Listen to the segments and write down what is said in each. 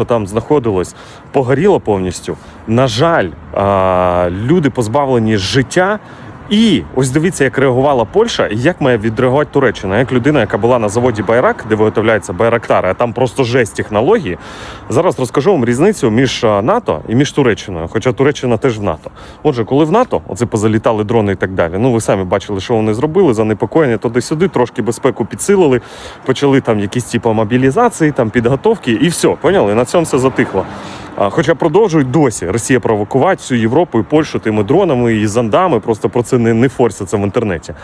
що там знаходилось, погоріло повністю. На жаль, люди позбавлені життя. І ось дивіться, як реагувала Польща, і як має відреагувати Туреччина. Як людина, яка була на заводі Байрак, де виготовляються байрактари, а там просто жесть технології. Зараз розкажу вам різницю між НАТО і між Туреччиною. Хоча Туреччина теж в НАТО. Отже, коли в НАТО оце позалітали дрони і так далі. Ну ви самі бачили, що вони зробили. Занепокоєння туди-сюди, трошки безпеку підсилили, почали там якісь типу мобілізації, там підготовки, і все, поняли? На цьому все затихло. Хоча продовжують досі Росія провокувати всю Європу і Польщу тими дронами і зондами. Просто про це не, не форсяться в інтернеті.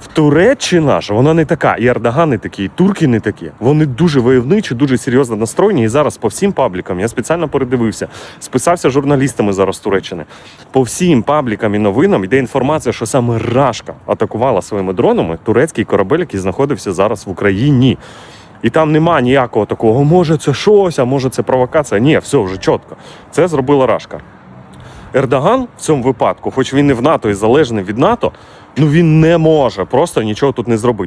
В Туреччина ж вона не така, і Ердоган не такі, і турки не такі. Вони дуже войовничі, дуже серйозно настроєні. І зараз по всім паблікам я спеціально передивився, списався з журналістами зараз Туреччини. По всім паблікам і новинам йде інформація, що саме Рашка атакувала своїми дронами турецький корабель, який знаходився зараз в Україні. І там нема ніякого такого, може це щось, а може це провокація. Ні, все вже чітко. Це зробила Рашка. Ердоган в цьому випадку, хоч він і в НАТО і залежний від НАТО, ну він не може просто нічого тут не зробити.